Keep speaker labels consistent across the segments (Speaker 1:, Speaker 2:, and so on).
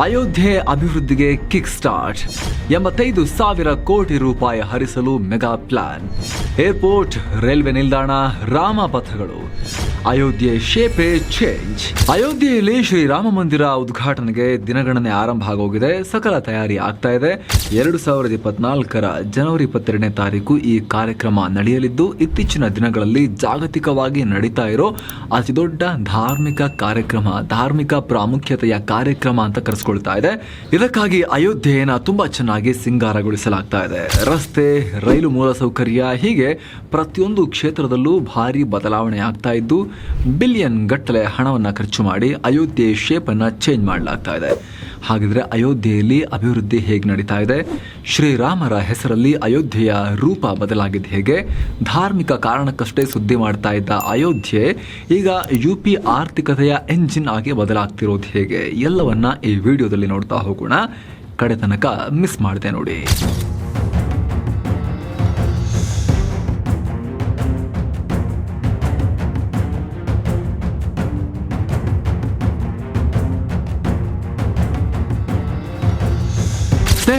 Speaker 1: ಅಯೋಧ್ಯೆ ಅಭಿವೃದ್ಧಿಗೆ kick start ಎಂಬತ್ತೈದು ಸಾವಿರ ಕೋಟಿ ರೂಪಾಯಿ ಹರಿಸಲು ಮೆಗಾ ಪ್ಲಾನ್ ಏರ್ಪೋರ್ಟ್ ರೈಲ್ವೆ ನಿಲ್ದಾಣ ರಾಮಪಥಗಳು ಅಯೋಧ್ಯೆ ಶೇಪೆ ಚೇಂಜ್ ಅಯೋಧ್ಯೆಯಲ್ಲಿ ಶ್ರೀರಾಮ ಮಂದಿರ ಉದ್ಘಾಟನೆಗೆ ದಿನಗಣನೆ ಆರಂಭ ಆಗೋಗಿದೆ. ಸಕಲ ತಯಾರಿ ಆಗ್ತಾ ಇದೆ. ಎರಡು ಸಾವಿರದ ಇಪ್ಪತ್ನಾಲ್ಕರ ಜನವರಿ ಇಪ್ಪತ್ತೆರಡನೇ ತಾರೀಕು ಈ ಕಾರ್ಯಕ್ರಮ ನಡೆಯಲಿದ್ದು, ಇತ್ತೀಚಿನ ದಿನಗಳಲ್ಲಿ ಜಾಗತಿಕವಾಗಿ ನಡೀತಾ ಇರೋ ಅತಿದೊಡ್ಡ ಧಾರ್ಮಿಕ ಕಾರ್ಯಕ್ರಮ, ಧಾರ್ಮಿಕ ಪ್ರಾಮುಖ್ಯತೆಯ ಕಾರ್ಯಕ್ರಮ ಅಂತ ಕರೆಸ್ಕೊಳ್ತಾ ಇದೆ. ಇದಕ್ಕಾಗಿ ಅಯೋಧ್ಯೆಯನ್ನ ತುಂಬಾ ಚೆನ್ನಾಗಿ ಸಿಂಗಾರಗೊಳಿಸಲಾಗ್ತಾ ಇದೆ. ರಸ್ತೆ, ರೈಲು ಮೂಲಸೌಕರ್ಯ ಹೀಗೆ ಪ್ರತಿಯೊಂದು ಕ್ಷೇತ್ರದಲ್ಲೂ ಭಾರಿ ಬದಲಾವಣೆ ಆಗ್ತಾ ಇದ್ದು ಬಿಲಿಯನ್ ಗಟ್ಟಲೆ ಹಣವನ್ನು ಖರ್ಚು ಮಾಡಿ ಅಯೋಧ್ಯೆ ಶೇಪನ್ನು ಚೇಂಜ್ ಮಾಡಲಾಗ್ತಾ ಇದೆ. ಹಾಗಿದ್ರೆ ಅಯೋಧ್ಯೆಯಲ್ಲಿ ಅಭಿವೃದ್ಧಿ ಹೇಗೆ ನಡೀತಾ ಇದೆ? ಶ್ರೀರಾಮರ ಹೆಸರಲ್ಲಿ ಅಯೋಧ್ಯೆಯ ರೂಪ ಬದಲಾಗಿದ್ದು ಹೇಗೆ? ಧಾರ್ಮಿಕ ಕಾರಣಕ್ಕಷ್ಟೇ ಸುದ್ದಿ ಮಾಡ್ತಾ ಇದ್ದ ಅಯೋಧ್ಯೆ ಈಗ ಯು ಪಿ ಆರ್ಥಿಕತೆಯ ಎಂಜಿನ್ ಆಗಿ ಬದಲಾಗ್ತಿರೋದು ಹೇಗೆ? ಎಲ್ಲವನ್ನ ಈ ವಿಡಿಯೋದಲ್ಲಿ ನೋಡ್ತಾ ಹೋಗೋಣ. ಕಡೆ ತನಕ ಮಿಸ್ ಮಾಡಿದೆ ನೋಡಿ.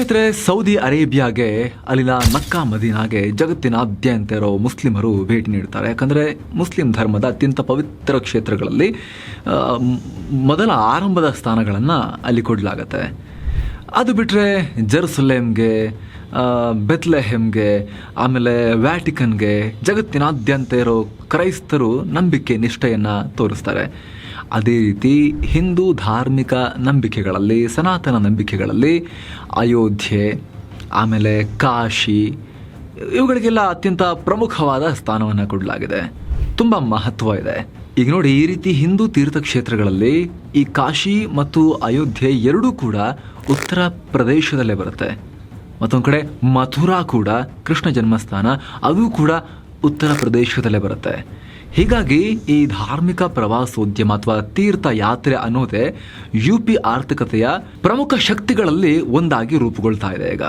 Speaker 1: ಸ್ನೇಹಿತರೆ, ಸೌದಿ ಅರೇಬಿಯಾಗೆ, ಅಲ್ಲಿನ ಮಕ್ಕಾ ಮದೀನಾಗೆ ಜಗತ್ತಿನಾದ್ಯಂತ ಇರೋ ಮುಸ್ಲಿಮರು ಭೇಟಿ ನೀಡ್ತಾರೆ. ಯಾಕಂದರೆ ಮುಸ್ಲಿಂ ಧರ್ಮದ ಅತ್ಯಂತ ಪವಿತ್ರ ಕ್ಷೇತ್ರಗಳಲ್ಲಿ ಮೊದಲ ಆರಂಭದ ಸ್ಥಾನಗಳನ್ನು ಅಲ್ಲಿ ಕೊಡಲಾಗತ್ತೆ. ಅದು ಬಿಟ್ಟರೆ ಜೆರುಸಲೇಮ್ಗೆ ಬೆತ್ಲೆಹೆಮ್ಗೆ, ಆಮೇಲೆ ವ್ಯಾಟಿಕನ್ಗೆ ಜಗತ್ತಿನಾದ್ಯಂತ ಇರೋ ಕ್ರೈಸ್ತರು ನಂಬಿಕೆ ನಿಷ್ಠೆಯನ್ನು ತೋರಿಸ್ತಾರೆ. ಅದೇ ರೀತಿ ಹಿಂದೂ ಧಾರ್ಮಿಕ ನಂಬಿಕೆಗಳಲ್ಲಿ, ಸನಾತನ ನಂಬಿಕೆಗಳಲ್ಲಿ ಅಯೋಧ್ಯೆ, ಆಮೇಲೆ ಕಾಶಿ, ಇವುಗಳಿಗೆಲ್ಲ ಅತ್ಯಂತ ಪ್ರಮುಖವಾದ ಸ್ಥಾನವನ್ನು ಕೊಡಲಾಗಿದೆ. ತುಂಬ ಮಹತ್ವ ಇದೆ. ಈಗ ನೋಡಿ, ಈ ರೀತಿ ಹಿಂದೂ ತೀರ್ಥಕ್ಷೇತ್ರಗಳಲ್ಲಿ ಈ ಕಾಶಿ ಮತ್ತು ಅಯೋಧ್ಯೆ ಎರಡೂ ಕೂಡ ಉತ್ತರ ಪ್ರದೇಶದಲ್ಲೇ ಬರುತ್ತೆ. ಮತ್ತೊಂದು ಕಡೆ ಮಥುರಾ ಕೂಡ ಕೃಷ್ಣ ಜನ್ಮಸ್ಥಾನ, ಅದು ಕೂಡ ಉತ್ತರ ಪ್ರದೇಶದಲ್ಲೇ ಬರುತ್ತೆ. ಹೀಗಾಗಿ ಈ ಧಾರ್ಮಿಕ ಪ್ರವಾಸೋದ್ಯಮ ಅಥವಾ ತೀರ್ಥ ಯಾತ್ರೆ ಅನ್ನೋದೇ ಯು ಪಿ ಆರ್ಥಿಕತೆಯ ಪ್ರಮುಖ ಶಕ್ತಿಗಳಲ್ಲಿ ಒಂದಾಗಿ ರೂಪುಗೊಳ್ತಾ ಇದೆ ಈಗ.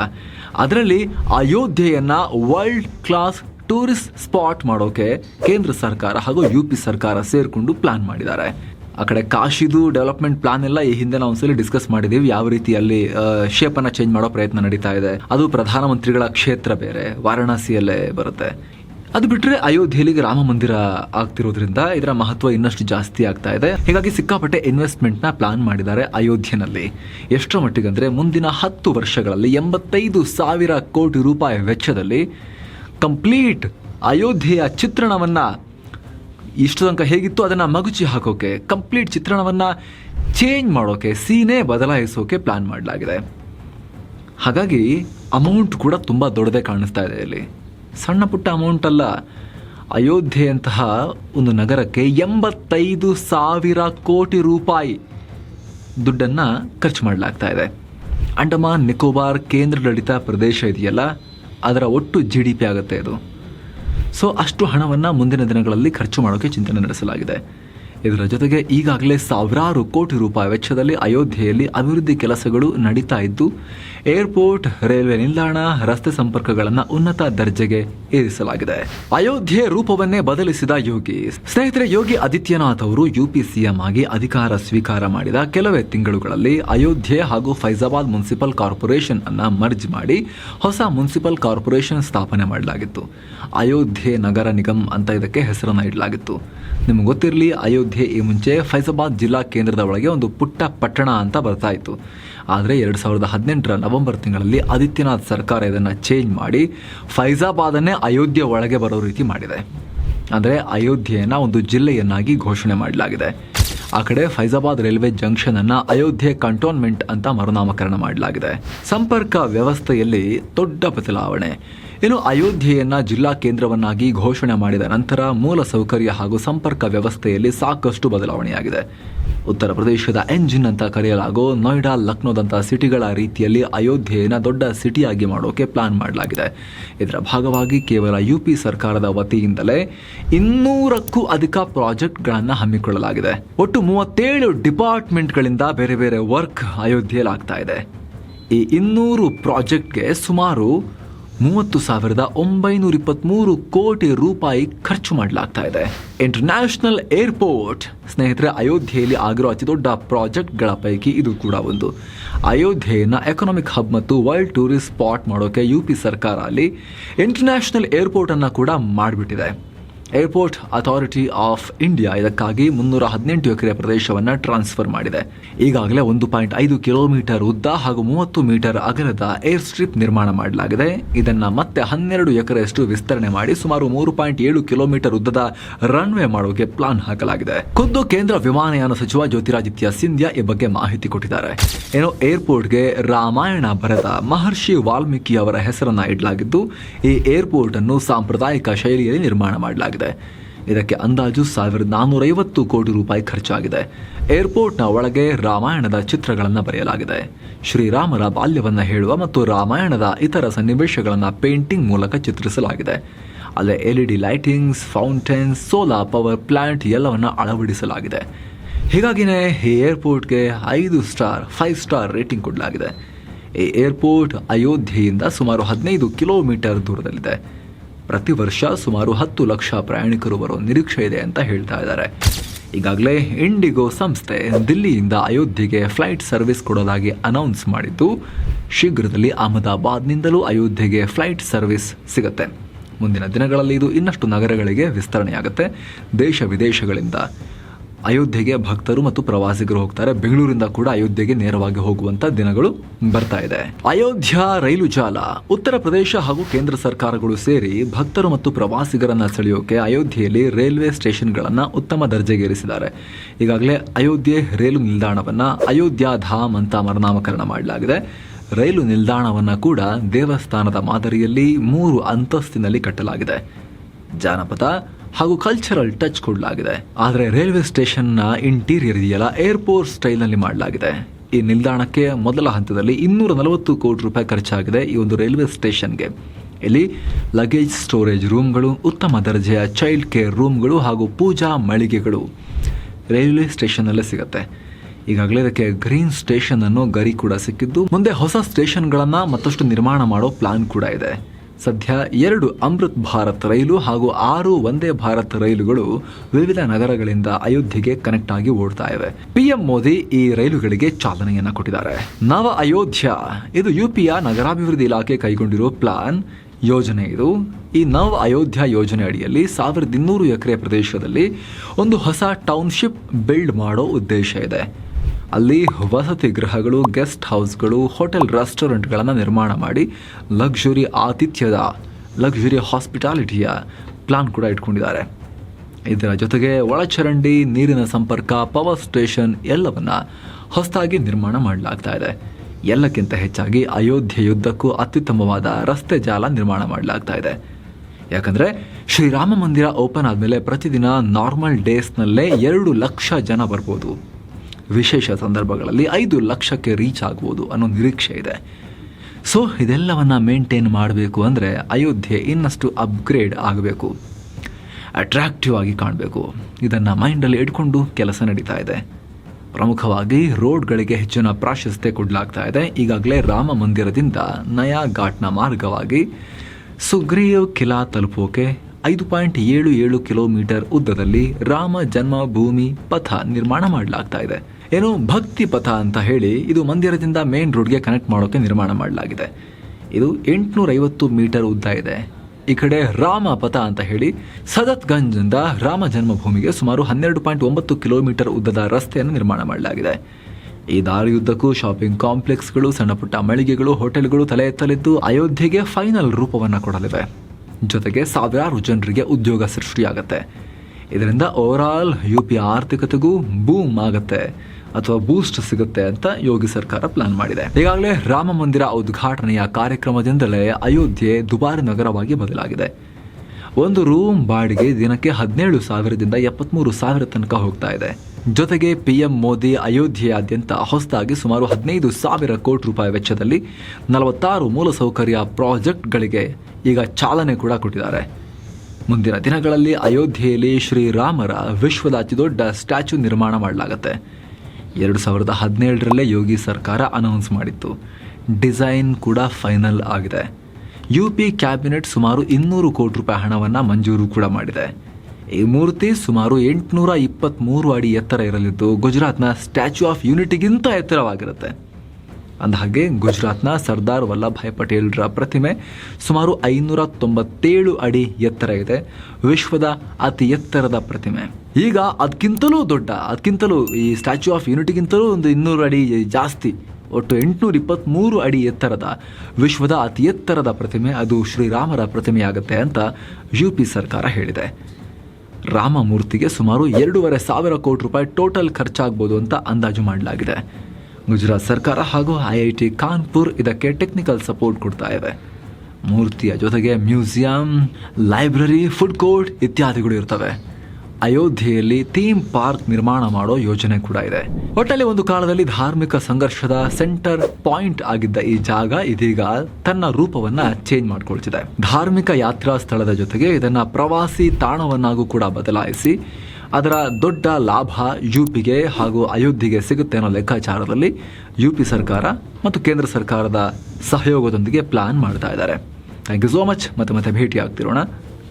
Speaker 1: ಅದರಲ್ಲಿ ಅಯೋಧ್ಯೆಯನ್ನ ವರ್ಲ್ಡ್ ಕ್ಲಾಸ್ ಟೂರಿಸ್ಟ್ ಸ್ಪಾಟ್ ಮಾಡೋಕೆ ಕೇಂದ್ರ ಸರ್ಕಾರ ಹಾಗೂ ಯು ಪಿ ಸರ್ಕಾರ ಸೇರಿಕೊಂಡು ಪ್ಲಾನ್ ಮಾಡಿದ್ದಾರೆ. ಆ ಕಡೆ ಕಾಶಿದು ಡೆವಲಪ್ಮೆಂಟ್ ಪ್ಲಾನ್ ಎಲ್ಲ ಈ ಹಿಂದೆ ನಾವು ಒಂದ್ಸಲಿ ಡಿಸ್ಕಸ್ ಮಾಡಿದೀವಿ. ಯಾವ ರೀತಿ ಅಲ್ಲಿ ಶೇಪ್ ಅನ್ನ ಚೇಂಜ್ ಮಾಡೋ ಪ್ರಯತ್ನ ನಡೀತಾ ಇದೆ. ಅದು ಪ್ರಧಾನಮಂತ್ರಿಗಳ ಕ್ಷೇತ್ರ ಬೇರೆ, ವಾರಣಾಸಿಯಲ್ಲೇ ಬರುತ್ತೆ. ಅದು ಬಿಟ್ಟರೆ ಅಯೋಧ್ಯೆಯಲ್ಲಿ ರಾಮ ಮಂದಿರ ಆಗ್ತಿರೋದ್ರಿಂದ ಇದರ ಮಹತ್ವ ಇನ್ನಷ್ಟು ಜಾಸ್ತಿ ಆಗ್ತಾ ಇದೆ. ಹೀಗಾಗಿ ಸಿಕ್ಕಾಪಟ್ಟೆ ಇನ್ವೆಸ್ಟ್ಮೆಂಟ್ನ ಪ್ಲಾನ್ ಮಾಡಿದ್ದಾರೆ ಅಯೋಧ್ಯೆನಲ್ಲಿ. ಎಷ್ಟರ ಮಟ್ಟಿಗೆ ಅಂದ್ರೆ ಮುಂದಿನ ಹತ್ತು ವರ್ಷಗಳಲ್ಲಿ ಎಂಬತ್ತೈದು ಸಾವಿರ ಕೋಟಿ ರೂಪಾಯಿ ವೆಚ್ಚದಲ್ಲಿ ಕಂಪ್ಲೀಟ್ ಅಯೋಧ್ಯೆಯ ಚಿತ್ರಣವನ್ನ ಇಷ್ಟು ತನಕ ಹೇಗಿತ್ತು ಅದನ್ನ ಮಗುಚಿ ಹಾಕೋಕೆ ಕಂಪ್ಲೀಟ್ ಚಿತ್ರಣವನ್ನ ಚೇಂಜ್ ಮಾಡೋಕೆ ಸೀನೇ ಬದಲಾಯಿಸೋಕೆ ಪ್ಲಾನ್ ಮಾಡಲಾಗಿದೆ. ಹಾಗಾಗಿ ಅಮೌಂಟ್ ಕೂಡ ತುಂಬ ದೊಡ್ಡದೇ ಕಾಣಿಸ್ತಾ ಇದೆ ಇಲ್ಲಿ. ಸಣ್ಣ ಪುಟ್ಟ ಅಮೌಂಟ್ ಅಲ್ಲ, ಅಯೋಧ್ಯೆಯಂತಹ ಒಂದು ನಗರಕ್ಕೆ ಎಂಬತ್ತೈದು ಸಾವಿರ ಕೋಟಿ ರೂಪಾಯಿ ದುಡ್ಡನ್ನು ಖರ್ಚು ಮಾಡಲಾಗ್ತಾ ಇದೆ. ಅಂಡಮಾನ್, ನಿಕೋಬಾರ್ ಕೇಂದ್ರಾಡಳಿತ ಪ್ರದೇಶ ಇದೆಯಲ್ಲ, ಅದರ ಒಟ್ಟು ಜಿ ಡಿ ಪಿ ಆಗುತ್ತೆ ಇದು ಸೊ ಅಷ್ಟು ಹಣವನ್ನು ಮುಂದಿನ ದಿನಗಳಲ್ಲಿ ಖರ್ಚು ಮಾಡೋಕ್ಕೆ ಚಿಂತನೆ ನಡೆಸಲಾಗಿದೆ. ಇದರ ಜೊತೆಗೆ ಈಗಾಗಲೇ ಸಾವಿರಾರು ಕೋಟಿ ರೂಪಾಯಿ ವೆಚ್ಚದಲ್ಲಿ ಅಯೋಧ್ಯೆಯಲ್ಲಿ ಅಭಿವೃದ್ಧಿ ಕೆಲಸಗಳು ನಡೀತಾ ಇದ್ದು, ಏರ್ಪೋರ್ಟ್, ರೈಲ್ವೆ ನಿಲ್ದಾಣ, ರಸ್ತೆ ಸಂಪರ್ಕಗಳನ್ನು ಉನ್ನತ ದರ್ಜೆಗೆ ಏರಿಸಲಾಗಿದೆ. ಅಯೋಧ್ಯೆ ರೂಪವನ್ನೇ ಬದಲಿಸಿದ ಯೋಗಿ. ಸ್ನೇಹಿತರೆ, ಯೋಗಿ ಆದಿತ್ಯನಾಥ್ ಅವರು ಯುಪಿ ಸಿಎಂ ಆಗಿ ಅಧಿಕಾರ ಸ್ವೀಕಾರ ಮಾಡಿದ ಕೆಲವೇ ತಿಂಗಳುಗಳಲ್ಲಿ ಅಯೋಧ್ಯೆ ಹಾಗೂ ಫೈಜಾಬಾದ್ ಮುನ್ಸಿಪಲ್ ಕಾರ್ಪೊರೇಷನ್ ಅನ್ನ ಮರ್ಜ್ ಮಾಡಿ ಹೊಸ ಮುನ್ಸಿಪಲ್ ಕಾರ್ಪೊರೇಷನ್ ಸ್ಥಾಪನೆ ಮಾಡಲಾಗಿತ್ತು. ಅಯೋಧ್ಯೆ ನಗರ ನಿಗಮ್ ಅಂತ ಇದಕ್ಕೆ ಹೆಸರನ್ನು ಇಡಲಾಗಿತ್ತು. ನಿಮ್ಗೆ ಗೊತ್ತಿರಲಿ, ಅಯೋಧ್ಯೆ ಈ ಮುಂಚೆ ಫೈಜಾಬಾದ್ ಜಿಲ್ಲಾ ಕೇಂದ್ರದ ಒಳಗೆ ಒಂದು ಪುಟ್ಟ ಪಟ್ಟಣ ಅಂತ ಬರ್ತಾ ಇತ್ತು. ಆದರೆ ಎರಡು ಸಾವಿರದ ಹದಿನೆಂಟರ ನವೆಂಬರ್ ತಿಂಗಳಲ್ಲಿ ಆದಿತ್ಯನಾಥ್ ಸರ್ಕಾರ ಇದನ್ನು ಚೇಂಜ್ ಮಾಡಿ ಫೈಜಾಬಾದನ್ನೇ ಅಯೋಧ್ಯೆ ಒಳಗೆ ಬರೋ ರೀತಿ ಮಾಡಿದೆ. ಅಂದರೆ ಅಯೋಧ್ಯೆಯನ್ನು ಒಂದು ಜಿಲ್ಲೆಯನ್ನಾಗಿ ಘೋಷಣೆ ಮಾಡಲಾಗಿದೆ. ಆ ಕಡೆ ಫೈಜಾಬಾದ್ ರೈಲ್ವೆ ಜಂಕ್ಷನ್ ಅನ್ನ ಅಯೋಧ್ಯೆ ಕಂಟೋನ್ಮೆಂಟ್ ಅಂತ ಮರುನಾಮಕರಣ ಮಾಡಲಾಗಿದೆ. ಸಂಪರ್ಕ ವ್ಯವಸ್ಥೆಯಲ್ಲಿ ದೊಡ್ಡ ಬದಲಾವಣೆ. ಇನ್ನು ಅಯೋಧ್ಯೆಯನ್ನು ಜಿಲ್ಲಾ ಕೇಂದ್ರವನ್ನಾಗಿ ಘೋಷಣೆ ಮಾಡಿದ ನಂತರ ಮೂಲ ಸೌಕರ್ಯ ಹಾಗೂ ಸಂಪರ್ಕ ವ್ಯವಸ್ಥೆಯಲ್ಲಿ ಸಾಕಷ್ಟು ಬದಲಾವಣೆಯಾಗಿದೆ. ಉತ್ತರ ಪ್ರದೇಶದ ಎಂಜಿನ್ ಅಂತ ಕರೆಯಲಾಗೋ ನೋಯ್ಡಾ ಲಕ್ನೋದಂಥ ಸಿಟಿಗಳ ರೀತಿಯಲ್ಲಿ ಅಯೋಧ್ಯೆಯನ್ನು ದೊಡ್ಡ ಸಿಟಿಯಾಗಿ ಮಾಡೋಕೆ ಪ್ಲಾನ್ ಮಾಡಲಾಗಿದೆ. ಇದರ ಭಾಗವಾಗಿ ಕೇವಲ ಯು ಪಿ ಸರ್ಕಾರದ ವತಿಯಿಂದಲೇ ಇನ್ನೂರಕ್ಕೂ ಅಧಿಕ ಪ್ರಾಜೆಕ್ಟ್ಗಳನ್ನು ಹಮ್ಮಿಕೊಳ್ಳಲಾಗಿದೆ. ಒಟ್ಟು ಮೂವತ್ತೇಳು ಡಿಪಾರ್ಟ್ಮೆಂಟ್ಗಳಿಂದ ಬೇರೆ ಬೇರೆ ವರ್ಕ್ ಅಯೋಧ್ಯೆಯಲ್ಲಿ ಆಗ್ತಾ ಇದೆ. ಈ ಇನ್ನೂರು ಪ್ರಾಜೆಕ್ಟ್ಗೆ ಸುಮಾರು ಮೂವತ್ತು ಸಾವಿರದ ಒಂಬೈನೂರ ಇಪ್ಪತ್ತ್ಮೂರು ಕೋಟಿ ರೂಪಾಯಿ ಖರ್ಚು ಮಾಡಲಾಗ್ತಾ ಇದೆ. ಇಂಟರ್ನ್ಯಾಷನಲ್ ಏರ್ಪೋರ್ಟ್ ಸ್ನೇಹಿತರೆ, ಅಯೋಧ್ಯೆಯಲ್ಲಿ ಆಗಿರೋ ಅತಿ ದೊಡ್ಡ ಪ್ರಾಜೆಕ್ಟ್ಗಳ ಪೈಕಿ ಇದು ಕೂಡ ಒಂದು. ಅಯೋಧ್ಯೆಯನ್ನು ಎಕನಾಮಿಕ್ ಹಬ್ ಮತ್ತು ವರ್ಲ್ಡ್ ಟೂರಿಸ್ಟ್ ಸ್ಪಾಟ್ ಮಾಡೋಕೆ ಯು ಪಿ ಸರ್ಕಾರ ಅಲ್ಲಿ ಇಂಟರ್ನ್ಯಾಷನಲ್ ಏರ್ಪೋರ್ಟನ್ನು ಕೂಡ ಮಾಡಿಬಿಟ್ಟಿದೆ. ಏರ್ಪೋರ್ಟ್ ಅಥಾರಿಟಿ ಆಫ್ ಇಂಡಿಯಾ ಇದಕ್ಕಾಗಿ ಮುನ್ನೂರ ಹದಿನೆಂಟು ಎಕರೆ ಪ್ರದೇಶವನ್ನು ಟ್ರಾನ್ಸ್ಫರ್ ಮಾಡಿದೆ. ಈಗಾಗಲೇ ಒಂದು ಪಾಯಿಂಟ್ ಐದು ಕಿಲೋಮೀಟರ್ ಉದ್ದ ಹಾಗೂ ಮೂವತ್ತು ಮೀಟರ್ ಅಗಲದ ಏರ್ ಸ್ಟ್ರಿಪ್ ನಿರ್ಮಾಣ ಮಾಡಲಾಗಿದೆ. ಇದನ್ನು ಮತ್ತೆ ಹನ್ನೆರಡು ಎಕರೆಯಷ್ಟು ವಿಸ್ತರಣೆ ಮಾಡಿ ಸುಮಾರು ಮೂರು ಪಾಯಿಂಟ್ ಏಳು ಕಿಲೋಮೀಟರ್ ಉದ್ದದ ರನ್ವೇ ಮಾಡೋಕೆ ಪ್ಲಾನ್ ಹಾಕಲಾಗಿದೆ. ಖುದ್ದು ಕೇಂದ್ರ ವಿಮಾನಯಾನ ಸಚಿವ ಜ್ಯೋತಿರಾದಿತ್ಯ ಸಿಂಧ್ಯಾ ಈ ಬಗ್ಗೆ ಮಾಹಿತಿ ಕೊಟ್ಟಿದ್ದಾರೆ. ಏನು ಏರ್ಪೋರ್ಟ್ಗೆ ರಾಮಾಯಣ ಬರೆದ ಮಹರ್ಷಿ ವಾಲ್ಮೀಕಿ ಅವರ ಹೆಸರನ್ನ ಇಡಲಾಗಿದ್ದು, ಈ ಏರ್ಪೋರ್ಟ್ ಅನ್ನು ಸಾಂಪ್ರದಾಯಿಕ ಶೈಲಿಯಲ್ಲಿ ನಿರ್ಮಾಣ ಮಾಡಲಾಗಿದೆ. ಇದಕ್ಕೆ ಅಂದಾಜು ಸಾವಿರದ ನಾನ್ನೂರೈವತ್ತು ಕೋಟಿ ರೂಪಾಯಿ ಖರ್ಚಾಗಿದೆ. ಏರ್ಪೋರ್ಟ್ನ ಒಳಗೆ ರಾಮಾಯಣದ ಚಿತ್ರಗಳನ್ನು ಬರೆಯಲಾಗಿದೆ. ಶ್ರೀರಾಮರ ಬಾಲ್ಯವನ್ನು ಹೇಳುವ ಮತ್ತು ರಾಮಾಯಣದ ಇತರ ಸನ್ನಿವೇಶಗಳನ್ನು ಪೇಂಟಿಂಗ್ ಮೂಲಕ ಚಿತ್ರಿಸಲಾಗಿದೆ. ಅಲ್ಲೇ D lightings, fountains, solar power plant ಎಲ್ಲವನ್ನು ಅಳವಡಿಸಲಾಗಿದೆ. ಹೀಗಾಗಿನೇ ಈ ಏರ್ಪೋರ್ಟ್ಗೆ ಐದು ಸ್ಟಾರ್, ಫೈವ್ ಸ್ಟಾರ್ ರೇಟಿಂಗ್ ಕೊಡಲಾಗಿದೆ. ಈ ಏರ್ಪೋರ್ಟ್ ಅಯೋಧ್ಯೆಯಿಂದ ಸುಮಾರು ಹದಿನೈದು ಕಿಲೋಮೀಟರ್ ದೂರದಲ್ಲಿದೆ. ಪ್ರತಿ ವರ್ಷ ಸುಮಾರು ಹತ್ತು ಲಕ್ಷ ಪ್ರಯಾಣಿಕರು ಬರೋ ನಿರೀಕ್ಷೆ ಇದೆ ಅಂತ ಹೇಳ್ತಾ ಇದ್ದಾರೆ. ಈಗಾಗಲೇ ಇಂಡಿಗೋ ಸಂಸ್ಥೆ ದಿಲ್ಲಿಯಿಂದ ಅಯೋಧ್ಯೆಗೆ ಫ್ಲೈಟ್ ಸರ್ವಿಸ್ ಕೊಡೋದಾಗಿ ಅನೌನ್ಸ್ ಮಾಡಿದ್ದು, ಶೀಘ್ರದಲ್ಲಿ ಅಹಮದಾಬಾದ್ನಿಂದಲೂ ಅಯೋಧ್ಯೆಗೆ ಫ್ಲೈಟ್ ಸರ್ವಿಸ್ ಸಿಗುತ್ತೆ. ಮುಂದಿನ ದಿನಗಳಲ್ಲಿ ಇದು ಇನ್ನಷ್ಟು ನಗರಗಳಿಗೆ ವಿಸ್ತರಣೆಯಾಗುತ್ತೆ. ದೇಶ ವಿದೇಶಗಳಿಂದ ಅಯೋಧ್ಯೆಗೆ ಭಕ್ತರು ಮತ್ತು ಪ್ರವಾಸಿಗರು ಹೋಗ್ತಾರೆ. ಬೆಂಗಳೂರಿಂದ ಕೂಡ ಅಯೋಧ್ಯೆಗೆ ನೇರವಾಗಿ ಹೋಗುವಂತ ದಿನಗಳು ಬರ್ತಾ ಇದೆ. ಅಯೋಧ್ಯ ರೈಲು ಜಾಲ. ಉತ್ತರ ಪ್ರದೇಶ ಹಾಗೂ ಕೇಂದ್ರ ಸರ್ಕಾರಗಳು ಸೇರಿ ಭಕ್ತರು ಮತ್ತು ಪ್ರವಾಸಿಗರನ್ನ ಸೆಳೆಯೋಕೆ ಅಯೋಧ್ಯೆಯಲ್ಲಿ ರೈಲ್ವೆ ಸ್ಟೇಷನ್ಗಳನ್ನ ಉತ್ತಮ ದರ್ಜೆಗೇರಿಸಿದ್ದಾರೆ. ಈಗಾಗಲೇ ಅಯೋಧ್ಯೆ ರೈಲು ನಿಲ್ದಾಣವನ್ನ ಅಯೋಧ್ಯ ಧಾಮ್ ಅಂತ ಮರುನಾಮಕರಣ ಮಾಡಲಾಗಿದೆ. ರೈಲು ನಿಲ್ದಾಣವನ್ನ ಕೂಡ ದೇವಸ್ಥಾನದ ಮಾದರಿಯಲ್ಲಿ ಮೂರು ಅಂತಸ್ತಿನಲ್ಲಿ ಕಟ್ಟಲಾಗಿದೆ. ಜಾನಪದ ಹಾಗೂ ಕಲ್ಚರಲ್ ಟಚ್ ಕೊಡಲಾಗಿದೆ. ಆದರೆ ರೈಲ್ವೆ ಸ್ಟೇಷನ್ನ ಇಂಟೀರಿಯರ್ ಇದೆಯಲ್ಲ ಏರ್ಪೋರ್ಟ್ ಸ್ಟೈಲ್ನಲ್ಲಿ ಮಾಡಲಾಗಿದೆ. ಈ ನಿಲ್ದಾಣಕ್ಕೆ ಮೊದಲ ಹಂತದಲ್ಲಿ ಇನ್ನೂರ ನಲವತ್ತು ಕೋಟಿ ರೂಪಾಯಿ ಖರ್ಚಾಗಿದೆ ಈ ಒಂದು ರೈಲ್ವೆ ಸ್ಟೇಷನ್ಗೆ ಇಲ್ಲಿ ಲಗೇಜ್ ಸ್ಟೋರೇಜ್ ರೂಮ್ಗಳು ಉತ್ತಮ ದರ್ಜೆಯ ಚೈಲ್ಡ್ ಕೇರ್ ರೂಮ್ಗಳು ಹಾಗೂ ಪೂಜಾ ಮಳಿಗೆಗಳು ರೈಲ್ವೆ ಸ್ಟೇಷನ್ನಲ್ಲೇ ಸಿಗುತ್ತೆ. ಈಗಾಗಲೇ ಇದಕ್ಕೆ ಗ್ರೀನ್ ಸ್ಟೇಷನ್ ಅನ್ನೋ ಗರಿ ಕೂಡ ಸಿಕ್ಕಿದ್ದು. ಮುಂದೆ ಹೊಸ ಸ್ಟೇಷನ್ಗಳನ್ನು ಮತ್ತಷ್ಟು ನಿರ್ಮಾಣ ಮಾಡೋ ಪ್ಲಾನ್ ಕೂಡ ಇದೆ. ಸದ್ಯ ಎರಡು ಅಮೃತ್ ಭಾರತ್ ರೈಲು ಹಾಗೂ ಆರು ವಂದೇ ಭಾರತ್ ರೈಲುಗಳು ವಿವಿಧ ನಗರಗಳಿಂದ ಅಯೋಧ್ಯೆಗೆ ಕನೆಕ್ಟ್ ಆಗಿ ಓಡ್ತಾ ಇವೆ. ಪಿಎಂ ಮೋದಿ ಈ ರೈಲುಗಳಿಗೆ ಚಾಲನೆಯನ್ನು ಕೊಟ್ಟಿದ್ದಾರೆ. ನವ ಅಯೋಧ್ಯ, ಇದು ಯುಪಿಯ ನಗರಾಭಿವೃದ್ಧಿ ಇಲಾಖೆ ಕೈಗೊಂಡಿರೋ ಪ್ಲಾನ್ ಯೋಜನೆ ಇದು. ಈ ನವ ಅಯೋಧ್ಯ ಯೋಜನೆ ಅಡಿಯಲ್ಲಿ ಸಾವಿರದ ಇನ್ನೂರು ಎಕರೆ ಪ್ರದೇಶದಲ್ಲಿ ಒಂದು ಹೊಸ ಟೌನ್ಶಿಪ್ ಬಿಲ್ಡ್ ಮಾಡೋ ಉದ್ದೇಶ ಇದೆ. ಅಲ್ಲಿ ವಸತಿ ಗೃಹಗಳು, ಗೆಸ್ಟ್ ಹೌಸ್ಗಳು, ಹೋಟೆಲ್, ರೆಸ್ಟೋರೆಂಟ್ಗಳನ್ನು ನಿರ್ಮಾಣ ಮಾಡಿ ಲಕ್ಸುರಿ ಆತಿಥ್ಯದ, ಲಕ್ಸುರಿ ಹಾಸ್ಪಿಟಾಲಿಟಿಯ ಪ್ಲಾನ್ ಕೂಡ ಇಟ್ಕೊಂಡಿದ್ದಾರೆ. ಇದರ ಜೊತೆಗೆ ಒಳಚರಂಡಿ, ನೀರಿನ ಸಂಪರ್ಕ, ಪವರ್ ಸ್ಟೇಷನ್ ಎಲ್ಲವನ್ನ ಹೊಸದಾಗಿ ನಿರ್ಮಾಣ ಮಾಡಲಾಗ್ತಾ ಇದೆ. ಎಲ್ಲಕ್ಕಿಂತ ಹೆಚ್ಚಾಗಿ ಅಯೋಧ್ಯೆ ಯುದ್ಧಕ್ಕೂ ಅತ್ಯುತ್ತಮವಾದ ರಸ್ತೆ ಜಾಲ ನಿರ್ಮಾಣ ಮಾಡಲಾಗ್ತಾ ಇದೆ. ಯಾಕಂದರೆ ಶ್ರೀರಾಮ ಮಂದಿರ ಓಪನ್ ಆದಮೇಲೆ ಪ್ರತಿದಿನ ನಾರ್ಮಲ್ ಡೇಸ್ನಲ್ಲೇ ಎರಡು ಲಕ್ಷ ಜನ ಬರ್ಬೋದು. ವಿಶೇಷ ಸಂದರ್ಭಗಳಲ್ಲಿ ಐದು ಲಕ್ಷಕ್ಕೆ ರೀಚ್ ಆಗ್ಬೋದು ಅನ್ನೋ ನಿರೀಕ್ಷೆ ಇದೆ. ಸೊ ಇದೆಲ್ಲವನ್ನು ಮೇಂಟೈನ್ ಮಾಡಬೇಕು ಅಂದರೆ ಅಯೋಧ್ಯೆ ಇನ್ನಷ್ಟು ಅಪ್ಗ್ರೇಡ್ ಆಗಬೇಕು. ಅಟ್ರಾಕ್ಟಿವ್ ಆಗಿ ಕಾಣಬೇಕು. ಇದನ್ನು ಮೈಂಡಲ್ಲಿ ಇಟ್ಕೊಂಡು ಕೆಲಸ ನಡೀತಾ ಇದೆ. ಪ್ರಮುಖವಾಗಿ ರೋಡ್ಗಳಿಗೆ ಹೆಚ್ಚಿನ ಪ್ರಾಶಸ್ತ್ಯ ಕೊಡಲಾಗ್ತಾ ಇದೆ. ಈಗಾಗಲೇ ರಾಮ ಮಂದಿರದಿಂದ ನಯಾ ಘಾಟ್ನ ಮಾರ್ಗವಾಗಿ ಸುಗ್ರೀವ್ ಕಿಲಾ ತಲುಪೋಕೆ ಐದು ಪಾಯಿಂಟ್ ಏಳು ಏಳು ಕಿಲೋಮೀಟರ್ ಉದ್ದದಲ್ಲಿ ರಾಮ ಜನ್ಮಭೂಮಿ ಪಥ ನಿರ್ಮಾಣ ಮಾಡಲಾಗ್ತಾ ಇದೆ. ಏನು ಭಕ್ತಿ ಪಥ ಅಂತ ಹೇಳಿ ಇದು ಮಂದಿರದಿಂದ ಮೇನ್ ರೋಡ್ಗೆ ಕನೆಕ್ಟ್ ಮಾಡೋಕೆ ನಿರ್ಮಾಣ ಮಾಡಲಾಗಿದೆ. ಇದು ಎಂಟುನೂರ ಐವತ್ತು ಮೀಟರ್ ಉದ್ದ ಇದೆ. ಈ ಕಡೆ ರಾಮ ಪಥ ಅಂತ ಹೇಳಿ ಸದತ್ಗಂಜ್ನಿಂದ ರಾಮ ಜನ್ಮಭೂಮಿಗೆ ಸುಮಾರು ಹನ್ನೆರಡು ಪಾಯಿಂಟ್ ಒಂಬತ್ತು ಕಿಲೋಮೀಟರ್ ಉದ್ದದ ರಸ್ತೆಯನ್ನು ನಿರ್ಮಾಣ ಮಾಡಲಾಗಿದೆ. ಈ ದಾರಿಯುದ್ದಕ್ಕೂ ಶಾಪಿಂಗ್ ಕಾಂಪ್ಲೆಕ್ಸ್ಗಳು ಸಣ್ಣ ಪುಟ್ಟ ಮಳಿಗೆಗಳು, ಹೋಟೆಲ್ಗಳು ತಲೆ ಎತ್ತಲಿದ್ದು ಅಯೋಧ್ಯೆಗೆ ಫೈನಲ್ ರೂಪವನ್ನು ಕೊಡಲಿವೆ. ಜೊತೆಗೆ ಸಾವಿರಾರು ಜನರಿಗೆ ಉದ್ಯೋಗ ಸೃಷ್ಟಿಯಾಗತ್ತೆ. ಇದರಿಂದ ಓವರಾಲ್ ಯು ಪಿ ಆರ್ಥಿಕತೆಗೂ ಬೂಮ್ ಆಗತ್ತೆ. ಅಥವಾ ಬೂಸ್ಟ್ ಸಿಗುತ್ತೆ ಅಂತ ಯೋಗಿ ಸರ್ಕಾರ ಪ್ಲಾನ್ ಮಾಡಿದೆ. ಈಗಾಗಲೇ ರಾಮ ಮಂದಿರ ಉದ್ಘಾಟನೆಯ ಕಾರ್ಯಕ್ರಮದಿಂದಲೇ ಅಯೋಧ್ಯೆ ದುಬಾರಿ ನಗರವಾಗಿ ಬದಲಾಗಿದೆ. ಒಂದು ರೂಮ್ ಬಾಡಿಗೆ ದಿನಕ್ಕೆ ಹದಿನೇಳು ಸಾವಿರದಿಂದ ಎಪ್ಪತ್ಮೂರು ಸಾವಿರ ತನಕ ಹೋಗ್ತಾ ಇದೆ. ಜೊತೆಗೆ ಪಿಎಂ ಮೋದಿ ಅಯೋಧ್ಯೆಯಾದ್ಯಂತ ಹೊಸದಾಗಿ ಸುಮಾರು ಹದಿನೈದು ಸಾವಿರ ಕೋಟಿ ರೂಪಾಯಿ ವೆಚ್ಚದಲ್ಲಿ ನಲವತ್ತಾರು ಮೂಲಸೌಕರ್ಯ ಪ್ರಾಜೆಕ್ಟ್ಗಳಿಗೆ ಈಗ ಚಾಲನೆ ಕೂಡ ಕೊಟ್ಟಿದ್ದಾರೆ. ಮುಂದಿನ ದಿನಗಳಲ್ಲಿ ಅಯೋಧ್ಯೆಯಲ್ಲಿ ಶ್ರೀರಾಮರ ವಿಶ್ವದ ಅತಿದೊಡ್ಡ ಸ್ಟ್ಯಾಚ್ಯೂ ನಿರ್ಮಾಣ ಮಾಡಲಾಗುತ್ತೆ. ಎರಡು ಸಾವಿರದ ಹದಿನೇಳರಲ್ಲೇ ಯೋಗಿ ಸರ್ಕಾರ ಅನೌನ್ಸ್ ಮಾಡಿತ್ತು. ಡಿಸೈನ್ ಕೂಡ ಫೈನಲ್ ಆಗಿದೆ. ಯು ಪಿ ಕ್ಯಾಬಿನೆಟ್ ಸುಮಾರು ಇನ್ನೂರು ಕೋಟಿ ರೂಪಾಯಿ ಹಣವನ್ನು ಮಂಜೂರು ಕೂಡ ಮಾಡಿದೆ. ಈ ಮೂರ್ತಿ ಸುಮಾರು ಎಂಟುನೂರ ಇಪ್ಪತ್ತ್ಮೂರು ಅಡಿ ಎತ್ತರ ಇರಲಿದ್ದು ಗುಜರಾತ್ನ ಸ್ಟ್ಯಾಚ್ಯೂ ಆಫ್ ಯೂನಿಟಿಗಿಂತ ಎತ್ತರವಾಗಿರುತ್ತೆ. ಅಂದಹಾಗೆ ಗುಜರಾತ್ನ ಸರ್ದಾರ್ ವಲ್ಲಭಾಯ್ ಪಟೇಲ್ರ ಪ್ರತಿಮೆ ಸುಮಾರು ಐನೂರ ತೊಂಬತ್ತೇಳು ಅಡಿ ಎತ್ತರ ಇದೆ. ವಿಶ್ವದ ಅತಿ ಎತ್ತರದ ಪ್ರತಿಮೆ. ಈಗ ಅದಕ್ಕಿಂತಲೂ ದೊಡ್ಡ ಅದಕ್ಕಿಂತಲೂ ಈ ಸ್ಟ್ಯಾಚ್ಯೂ ಆಫ್ ಯೂನಿಟಿಗಿಂತಲೂ ಒಂದು ಇನ್ನೂರು ಅಡಿ ಜಾಸ್ತಿ, ಒಟ್ಟು ಎಂಟುನೂರ ಇಪ್ಪತ್ತ್ಮೂರು ಅಡಿ ಎತ್ತರದ, ವಿಶ್ವದ ಅತಿ ಎತ್ತರದ ಪ್ರತಿಮೆ. ಅದು ಶ್ರೀರಾಮರ ಪ್ರತಿಮೆಯಾಗುತ್ತೆ ಅಂತ ಯು ಪಿ ಸರ್ಕಾರ ಹೇಳಿದೆ. ರಾಮಮೂರ್ತಿಗೆ ಸುಮಾರು ಎರಡೂವರೆ ಸಾವಿರ ಕೋಟಿ ರೂಪಾಯಿ ಟೋಟಲ್ ಖರ್ಚಾಗ್ಬೋದು ಅಂತ ಅಂದಾಜು ಮಾಡಲಾಗಿದೆ. ಗುಜರಾತ್ ಸರ್ಕಾರ ಹಾಗೂ ಐ ಐ ಟಿ ಕಾನ್ಪುರ್ ಇದಕ್ಕೆ ಟೆಕ್ನಿಕಲ್ ಸಪೋರ್ಟ್ ಕೊಡ್ತಾ ಇದೆ. ಮೂರ್ತಿಯ ಜೊತೆಗೆ ಮ್ಯೂಸಿಯಂ ಲೈಬ್ರರಿ ಫುಡ್ ಕೋರ್ಟ್ ಇತ್ಯಾದಿಗಳು ಇರ್ತವೆ. ಅಯೋಧ್ಯೆಯಲ್ಲಿ ಥೀಮ್ ಪಾರ್ಕ್ ನಿರ್ಮಾಣ ಮಾಡೋ ಯೋಜನೆ ಕೂಡ ಇದೆ. ಒಟ್ಟಲ್ಲಿ ಒಂದು ಕಾಲದಲ್ಲಿ ಧಾರ್ಮಿಕ ಸಂಘರ್ಷದ ಸೆಂಟರ್ ಪಾಯಿಂಟ್ ಆಗಿದ್ದ ಈ ಜಾಗ ಇದೀಗ ತನ್ನ ರೂಪವನ್ನ ಚೇಂಜ್ ಮಾಡ್ಕೊಳ್ತಿದೆ. ಧಾರ್ಮಿಕ ಯಾತ್ರಾ ಸ್ಥಳದ ಜೊತೆಗೆ ಇದನ್ನ ಪ್ರವಾಸಿ ತಾಣವನ್ನಾಗೂ ಕೂಡ ಬದಲಾಯಿಸಿ ಅದರ ದೊಡ್ಡ ಲಾಭ ಯು ಪಿಗೆ ಹಾಗೂ ಅಯೋಧ್ಯೆಗೆ ಸಿಗುತ್ತೆ ಅನ್ನೋ ಲೆಕ್ಕಾಚಾರದಲ್ಲಿ ಯು ಪಿ ಸರ್ಕಾರ ಮತ್ತು ಕೇಂದ್ರ ಸರ್ಕಾರದ ಸಹಯೋಗದೊಂದಿಗೆ ಪ್ಲಾನ್ ಮಾಡ್ತಾ ಇದ್ದಾರೆ. ಥ್ಯಾಂಕ್ ಯು ಸೋ ಮಚ್ ಮತ್ತೆ ಮತ್ತೆ ಭೇಟಿ ಆಗ್ತಿರೋಣ